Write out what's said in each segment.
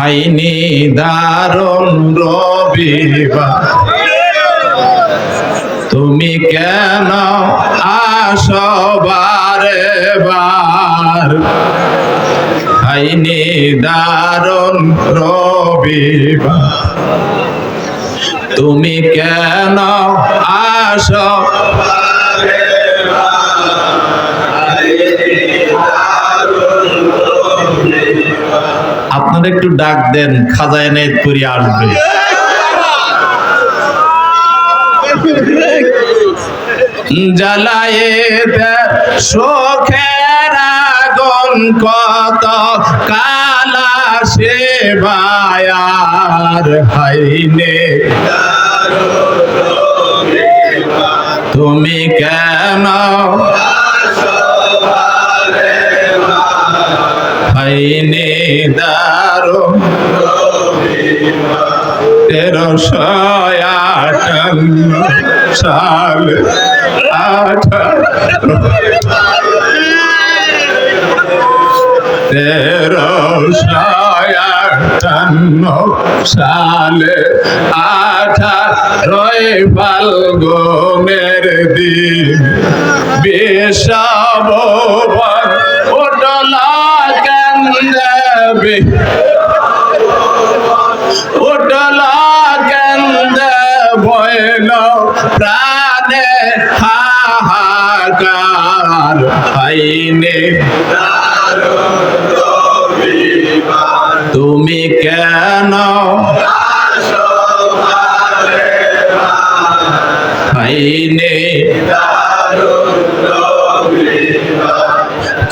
হাইনি দারুণ রবিবার তুমি কেন আসো বারে হাইনি দারুণ রবিবার তুমি কেন আসো আপনারা একটু ডাক দেন খাজা এনে করে আসবে। জ্বালায়ে দে, শোকের আগুন কত কালা সে বায়ার হাইনে তুমি কেন হাইনে দারো তেরোশো আটান্ন সাল আঠারো। তেরোশো আটান্ন সালে আঠারোই ফাল্গুনের দিন বিষব কেন্দ্রে উঠলা কেন্দ্রে হাইনে। তুমি কেন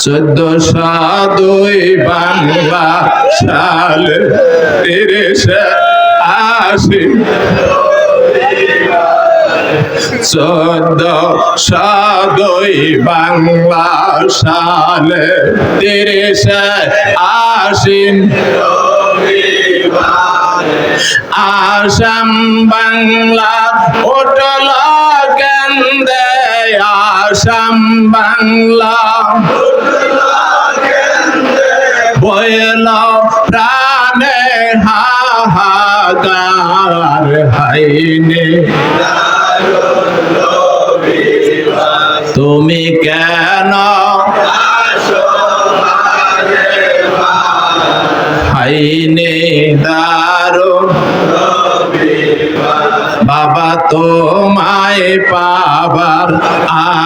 চোদ্দশো দুই বাংলা সাল তিরিশে আশি। চোদ্দ দুই বাংলা সালে তিরিশে আশিন আসাম বাংলা উঠল কেন্দ্রে, আসাম বাংলা বয়ল প্রাণে হাহাকার হাইনে। তুমি কেন হাইনে দারুণ তোমায় পাবার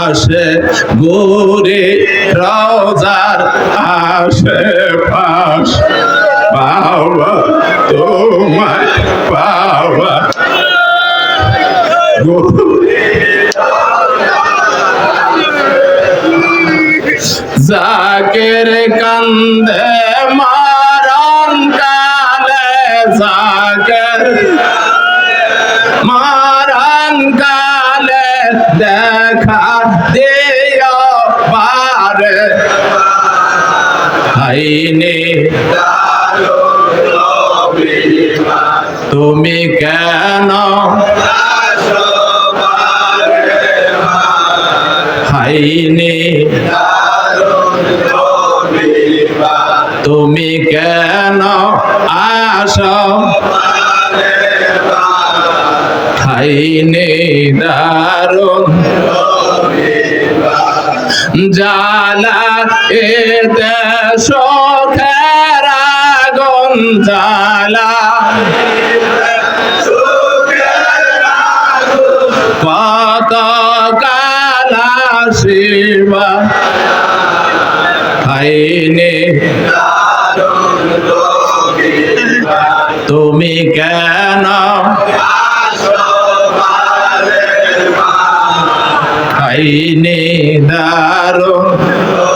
আসে গোরে রোজার আসে পাশ বাবা তোমায় গোরে জাকের কান্দে দেখা দিও পারে। হাইনে তুমি কেন হাইনে তুমি কেন আস? খাইনে দারুণ জালা এতে শোকের আগুন জালা শিবা আইনে তুমি কেন আইনে দারুণ